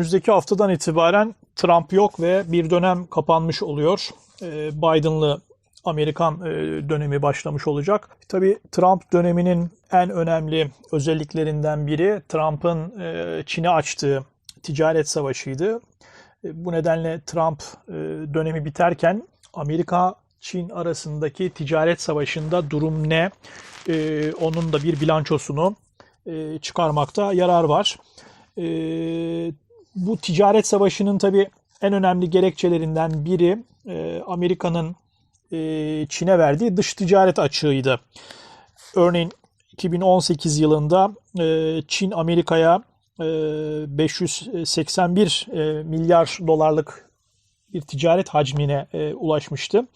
Önümüzdeki haftadan itibaren Trump yok ve bir dönem kapanmış oluyor. Ee, Biden'lı Amerikan e, dönemi başlamış olacak. Tabii Trump döneminin en önemli özelliklerinden biri Trump'ın e, Çin'e açtığı ticaret savaşıydı. E, Bu nedenle Trump dönemi biterken Amerika Çin arasındaki ticaret savaşında durum ne? Onun da bir bilançosunu çıkarmakta yarar var. Bu ticaret savaşının tabii en önemli gerekçelerinden biri e, Amerika'nın e, Çin'e verdiği dış ticaret açığıydı. Örneğin 2018 yılında e, Çin Amerika'ya e, 581 e, milyar dolarlık bir ticaret hacmine e, ulaşmıştı.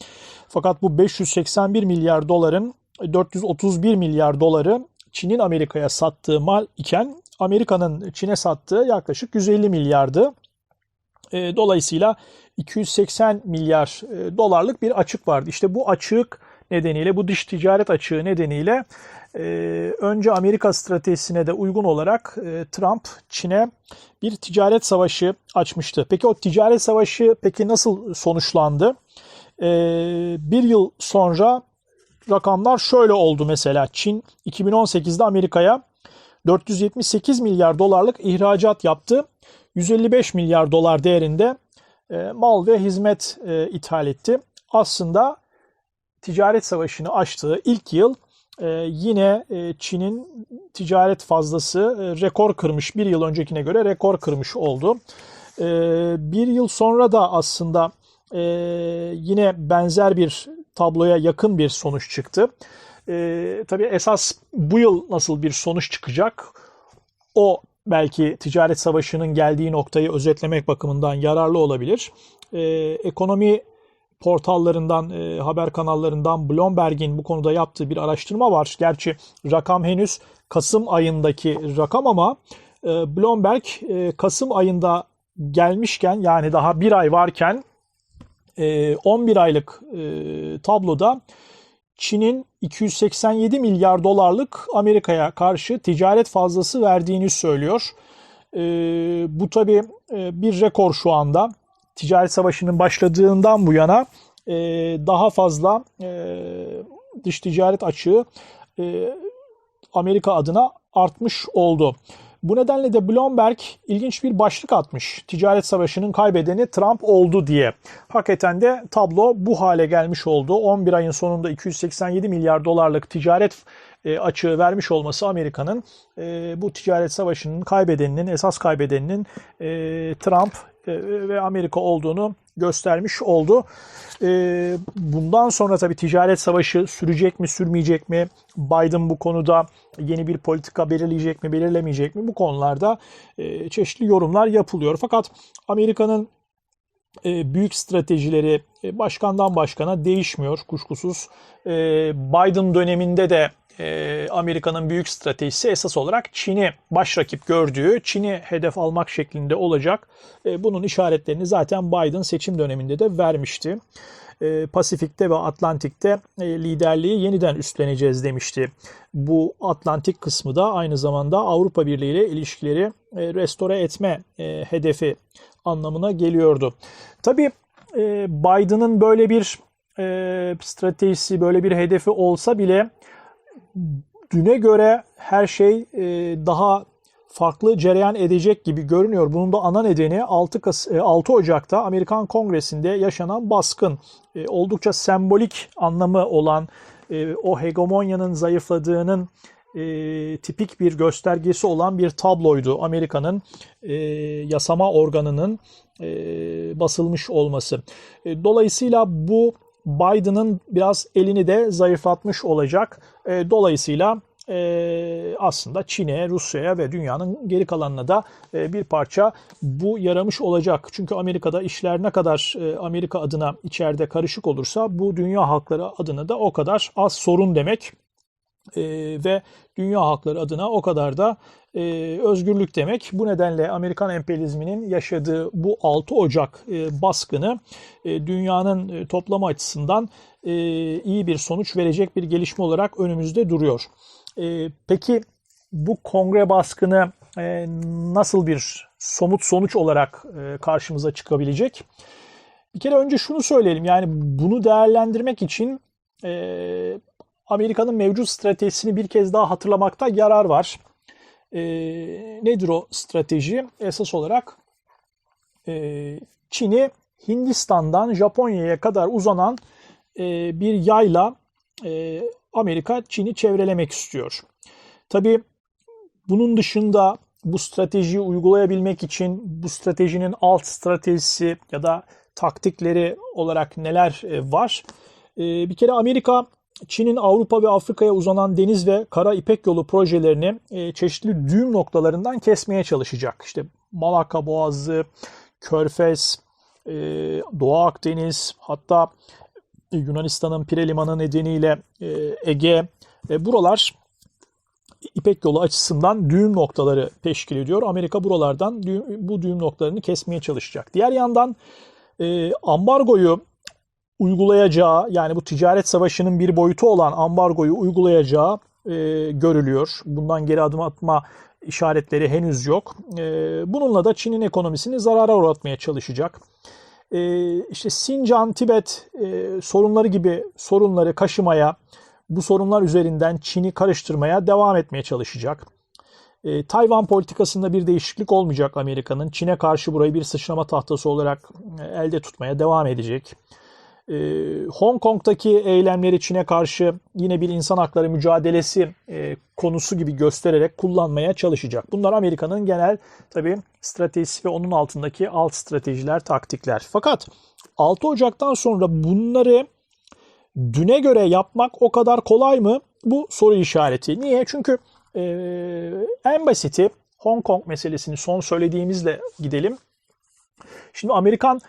Fakat bu 581 milyar doların 431 milyar doları Çin'in Amerika'ya sattığı mal iken Amerika'nın Çin'e sattığı yaklaşık 150 milyardı. E, Dolayısıyla 280 milyar e, dolarlık bir açık vardı. İşte bu açık nedeniyle, bu dış ticaret açığı nedeniyle e, önce Amerika stratejisine de uygun olarak Trump Çin'e bir ticaret savaşı açmıştı. Peki o ticaret savaşı peki nasıl sonuçlandı? Bir yıl sonra rakamlar şöyle oldu mesela. Çin 2018'de Amerika'ya 478 milyar dolarlık ihracat yaptı. 155 milyar dolar değerinde e, mal ve hizmet e, ithal etti. Aslında ticaret savaşını açtığı ilk yıl e, yine Çin'in ticaret fazlası rekor kırmış. Bir yıl öncekine göre rekor kırmış oldu. Bir yıl sonra da aslında yine benzer bir tabloya yakın bir sonuç çıktı. E, tabii esas bu yıl nasıl bir sonuç çıkacak? O belki ticaret savaşının geldiği noktayı özetlemek bakımından yararlı olabilir. Ee, ekonomi portallarından, e, haber kanallarından Bloomberg'in bu konuda yaptığı bir araştırma var. Gerçi rakam henüz Kasım ayındaki rakam ama e, Bloomberg e, Kasım ayında gelmişken yani daha bir ay varken e, 11 aylık e, tabloda Çin'in 287 milyar dolarlık Amerika'ya karşı ticaret fazlası verdiğini söylüyor. E, bu tabii e, bir rekor şu anda. Ticaret savaşının başladığından bu yana e, daha fazla e, dış ticaret açığı e, Amerika adına artmış oldu. Bu nedenle de Bloomberg ilginç bir başlık atmış. Ticaret savaşının kaybedeni Trump oldu diye. Hakikaten de tablo bu hale gelmiş oldu. 11 ayın sonunda 287 milyar dolarlık ticaret e, açığı vermiş olması Amerika'nın e, bu ticaret savaşının kaybedeninin, esas kaybedeninin e, Trump ve Amerika olduğunu göstermiş oldu. Bundan sonra tabii ticaret savaşı sürecek mi, sürmeyecek mi? Biden bu konuda yeni bir politika belirleyecek mi, belirlemeyecek mi? Bu konularda çeşitli yorumlar yapılıyor. Fakat Amerika'nın büyük stratejileri başkandan başkana değişmiyor kuşkusuz. Biden döneminde de Amerika'nın büyük stratejisi esas olarak Çin'i baş rakip gördüğü, Çin'i hedef almak şeklinde olacak. Bunun işaretlerini zaten Biden seçim döneminde de vermişti. Pasifik'te ve Atlantik'te liderliği yeniden üstleneceğiz demişti. Bu Atlantik kısmı da aynı zamanda Avrupa Birliği ile ilişkileri restore etme hedefi anlamına geliyordu. Tabii Biden'ın böyle bir stratejisi, böyle bir hedefi olsa bile düne göre her şey daha farklı cereyan edecek gibi görünüyor. Bunun da ana nedeni 6, Kas 6 Ocak'ta Amerikan Kongresi'nde yaşanan baskın. Oldukça sembolik anlamı olan o hegemonyanın zayıfladığının tipik bir göstergesi olan bir tabloydu. Amerika'nın yasama organının basılmış olması. Dolayısıyla bu Biden'ın biraz elini de zayıflatmış olacak. Dolayısıyla aslında Çin'e, Rusya'ya ve dünyanın geri kalanına da bir parça bu yaramış olacak. Çünkü Amerika'da işler ne kadar Amerika adına içeride karışık olursa bu dünya halkları adına da o kadar az sorun demek. Ve dünya halkları adına o kadar da özgürlük demek. Bu nedenle Amerikan emperyalizminin yaşadığı bu 6 Ocak baskını dünyanın toplama açısından iyi bir sonuç verecek bir gelişme olarak önümüzde duruyor. Peki bu kongre baskını nasıl bir somut sonuç olarak e, karşımıza çıkabilecek. Bir kere önce şunu söyleyelim yani bunu değerlendirmek için e, Amerika'nın mevcut stratejisini bir kez daha hatırlamakta yarar var. E, nedir o strateji? Esas olarak e, Çin'i Hindistan'dan Japonya'ya kadar uzanan e, bir yayla e, Amerika Çin'i çevrelemek istiyor. Tabii bunun dışında bu stratejiyi uygulayabilmek için bu stratejinin alt stratejisi ya da taktikleri olarak neler e, var? E, bir kere Amerika Çin'in Avrupa ve Afrika'ya uzanan deniz ve kara İpek yolu projelerini e, çeşitli düğüm noktalarından kesmeye çalışacak. İşte Malaka Boğazı, Körfez, Doğu Akdeniz, hatta Yunanistan'ın Pire Limanı nedeniyle Ege, buralar İpek yolu açısından düğüm noktaları teşkil ediyor. Amerika buralardan düğüm, bu düğüm noktalarını kesmeye çalışacak. Diğer yandan e, ambargoyu uygulayacağı yani bu ticaret savaşının bir boyutu olan ambargoyu uygulayacağı e, görülüyor. Bundan geri adım atma işaretleri henüz yok. E, bununla da Çin'in ekonomisini zarara uğratmaya çalışacak. E, işte Sincan, Tibet e, sorunları gibi sorunları kaşımaya, bu sorunlar üzerinden Çin'i karıştırmaya devam etmeye çalışacak. E, Tayvan politikasında bir değişiklik olmayacak Amerika'nın. Çin'e karşı burayı bir sıçrama tahtası olarak e, elde tutmaya devam edecek. E, Hong Kong'daki eylemleri Çin'e karşı yine bir insan hakları mücadelesi e, konusu gibi göstererek kullanmaya çalışacak. Bunlar Amerika'nın genel tabi stratejisi ve onun altındaki alt stratejiler, taktikler. Fakat 6 Ocak'tan sonra bunları düne göre yapmak o kadar kolay mı? Bu soru işareti. Niye? Çünkü e, en basiti Hong Kong meselesini son söylediğimizle gidelim. Şimdi Amerikan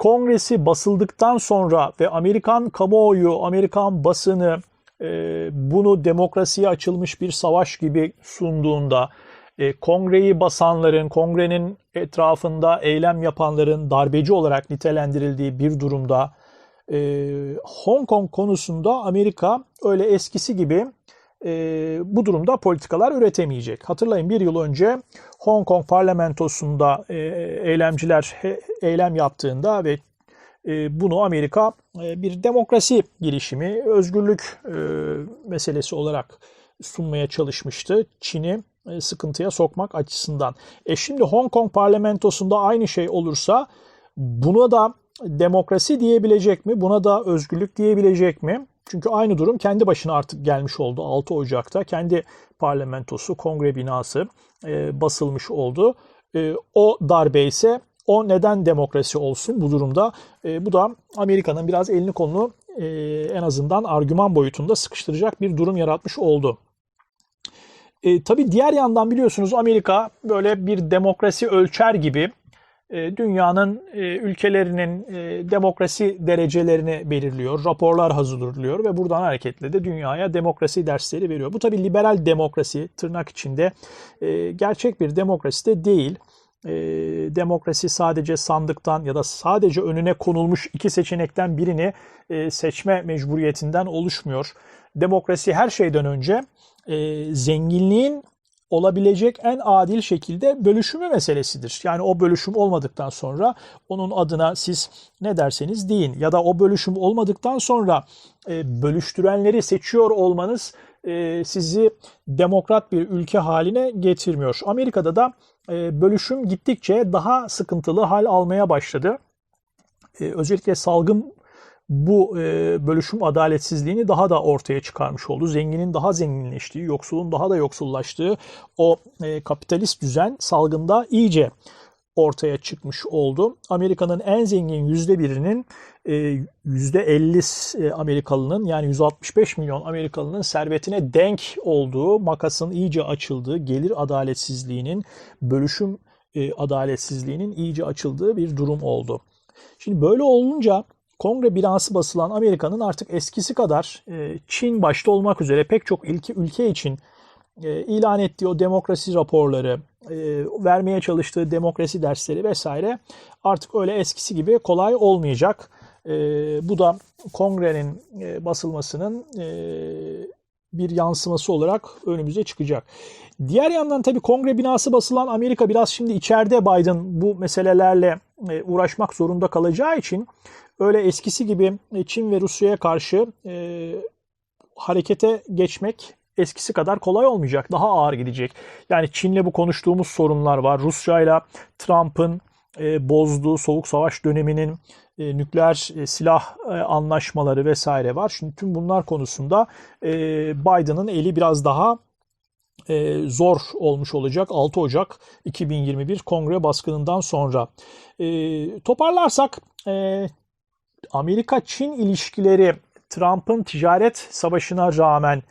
Kongresi basıldıktan sonra ve Amerikan kamuoyu, Amerikan basını e, bunu demokrasiye açılmış bir savaş gibi sunduğunda, e, kongreyi basanların, kongrenin etrafında eylem yapanların darbeci olarak nitelendirildiği bir durumda e, Hong Kong konusunda Amerika öyle eskisi gibi e, bu durumda politikalar üretemeyecek. Hatırlayın bir yıl önce Hong Kong parlamentosunda e, eylemciler he, eylem yaptığında ve e, bunu Amerika e, bir demokrasi girişimi, özgürlük e, meselesi olarak sunmaya çalışmıştı. Çin'i e, sıkıntıya sokmak açısından. E şimdi Hong Kong parlamentosunda aynı şey olursa buna da demokrasi diyebilecek mi? Buna da özgürlük diyebilecek mi? Çünkü aynı durum kendi başına artık gelmiş oldu 6 Ocak'ta. Kendi parlamentosu, kongre binası e, basılmış oldu. E, o darbe ise o neden demokrasi olsun bu durumda? E, bu da Amerika'nın biraz elini kolunu e, en azından argüman boyutunda sıkıştıracak bir durum yaratmış oldu. E, tabii diğer yandan biliyorsunuz Amerika böyle bir demokrasi ölçer gibi dünyanın e, ülkelerinin e, demokrasi derecelerini belirliyor, raporlar hazırlıyor ve buradan hareketle de dünyaya demokrasi dersleri veriyor. Bu tabi liberal demokrasi tırnak içinde gerçek bir demokrasi de değil. Demokrasi sadece sandıktan ya da sadece önüne konulmuş iki seçenekten birini seçme mecburiyetinden oluşmuyor. Demokrasi her şeyden önce zenginliğin olabilecek en adil şekilde bölüşümü meselesidir. Yani o bölüşüm olmadıktan sonra onun adına siz ne derseniz deyin ya da o bölüşüm olmadıktan sonra e, bölüştürenleri seçiyor olmanız e, sizi demokrat bir ülke haline getirmiyor. Amerika'da da e, bölüşüm gittikçe daha sıkıntılı hal almaya başladı. E, özellikle salgın bu e, bölüşüm adaletsizliğini daha da ortaya çıkarmış oldu. Zenginin daha zenginleştiği, yoksulun daha da yoksullaştığı o e, kapitalist düzen salgında iyice ortaya çıkmış oldu. Amerika'nın en zengin yüzde birinin yüzde 50 Amerikalının yani 165 milyon Amerikalının servetine denk olduğu, makasın iyice açıldığı, gelir adaletsizliğinin, bölüşüm adaletsizliğinin iyice açıldığı bir durum oldu. Şimdi böyle olunca Kongre binası basılan Amerika'nın artık eskisi kadar e, Çin başta olmak üzere pek çok ülke, ülke için e, ilan ettiği o demokrasi raporları, e, vermeye çalıştığı demokrasi dersleri vesaire artık öyle eskisi gibi kolay olmayacak. Bu da kongrenin basılmasının bir yansıması olarak önümüze çıkacak. Diğer yandan tabii kongre binası basılan Amerika biraz şimdi içeride Biden bu meselelerle e, uğraşmak zorunda kalacağı için öyle eskisi gibi Çin ve Rusya'ya karşı e, harekete geçmek eskisi kadar kolay olmayacak. Daha ağır gidecek. Yani Çin'le bu konuştuğumuz sorunlar var. Rusya'yla Trump'ın e, bozduğu soğuk savaş döneminin e, nükleer e, silah e, anlaşmaları vesaire var. Şimdi tüm bunlar konusunda e, Biden'ın eli biraz daha zor olmuş olacak 6 Ocak 2021 kongre baskınından sonra. Toparlarsak Amerika-Çin ilişkileri Trump'ın ticaret savaşına rağmen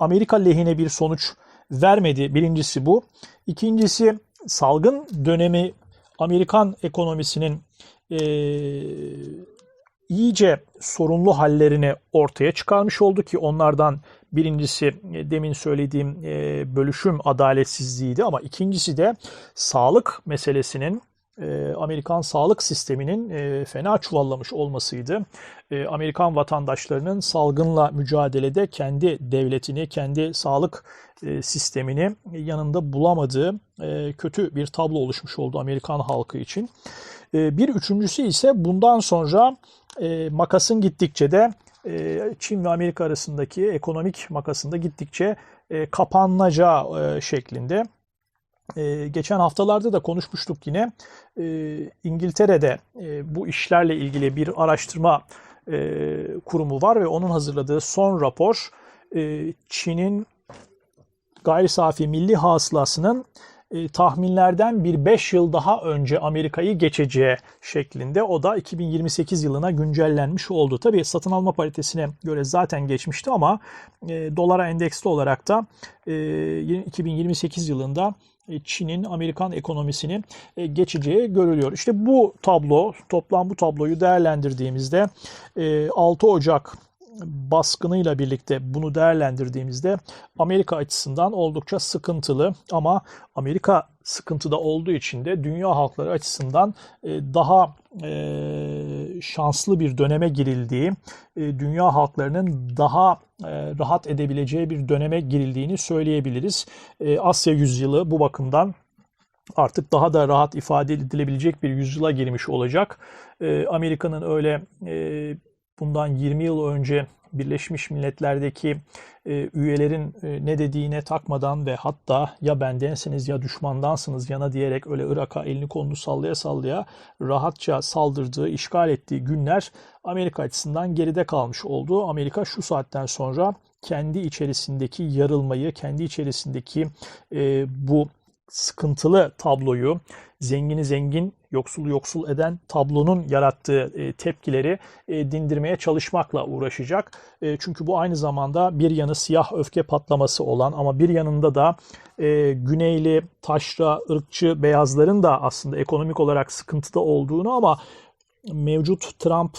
Amerika lehine bir sonuç vermedi. Birincisi bu. İkincisi salgın dönemi Amerikan ekonomisinin e, iyice sorunlu hallerini ortaya çıkarmış oldu ki onlardan birincisi e, demin söylediğim e, bölüşüm adaletsizliğiydi ama ikincisi de sağlık meselesinin e, Amerikan sağlık sisteminin e, fena çuvallamış olmasıydı. E, Amerikan vatandaşlarının salgınla mücadelede kendi devletini, kendi sağlık sistemini yanında bulamadığı kötü bir tablo oluşmuş oldu Amerikan halkı için. Bir üçüncüsü ise bundan sonra makasın gittikçe de Çin ve Amerika arasındaki ekonomik makasında gittikçe kapanacağı şeklinde. Ee, geçen haftalarda da konuşmuştuk yine. Ee, İngiltere'de e, bu işlerle ilgili bir araştırma e, kurumu var ve onun hazırladığı son rapor e, Çin'in gayri safi milli hasılasının e, tahminlerden bir 5 yıl daha önce Amerika'yı geçeceği şeklinde. O da 2028 yılına güncellenmiş oldu. Tabii satın alma paritesine göre zaten geçmişti ama e, dolara endeksli olarak da e, 2028 yılında Çin'in Amerikan ekonomisini e, geçeceği görülüyor. İşte bu tablo, toplam bu tabloyu değerlendirdiğimizde 6 e, Ocak baskınıyla birlikte bunu değerlendirdiğimizde Amerika açısından oldukça sıkıntılı ama Amerika sıkıntıda olduğu için de dünya halkları açısından daha şanslı bir döneme girildiği, dünya halklarının daha rahat edebileceği bir döneme girildiğini söyleyebiliriz. Asya yüzyılı bu bakımdan artık daha da rahat ifade edilebilecek bir yüzyıla girmiş olacak. Amerika'nın öyle bundan 20 yıl önce Birleşmiş Milletler'deki e, üyelerin e, ne dediğine takmadan ve hatta ya bendensiniz ya düşmandansınız yana diyerek öyle Irak'a elini kolunu sallaya sallaya rahatça saldırdığı, işgal ettiği günler Amerika açısından geride kalmış oldu. Amerika şu saatten sonra kendi içerisindeki yarılmayı, kendi içerisindeki e, bu sıkıntılı tabloyu, zengini zengin, yoksulu yoksul eden tablonun yarattığı e, tepkileri e, dindirmeye çalışmakla uğraşacak. E, çünkü bu aynı zamanda bir yanı siyah öfke patlaması olan ama bir yanında da güneyli, taşra, ırkçı beyazların da aslında ekonomik olarak sıkıntıda olduğunu ama mevcut Trump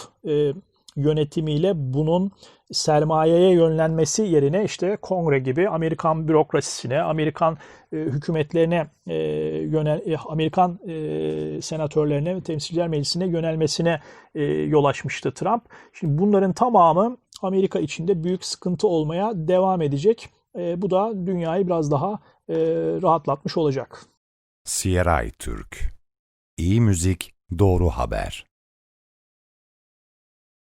yönetimiyle bunun sermayeye yönlenmesi yerine işte kongre gibi Amerikan bürokrasisine, Amerikan e, hükümetlerine e, yönel e, Amerikan e, senatörlerine, temsilciler meclisine yönelmesine e, yol açmıştı Trump. Şimdi bunların tamamı Amerika içinde büyük sıkıntı olmaya devam edecek. E, bu da dünyayı biraz daha e, rahatlatmış olacak. CRI Türk İyi müzik, doğru haber.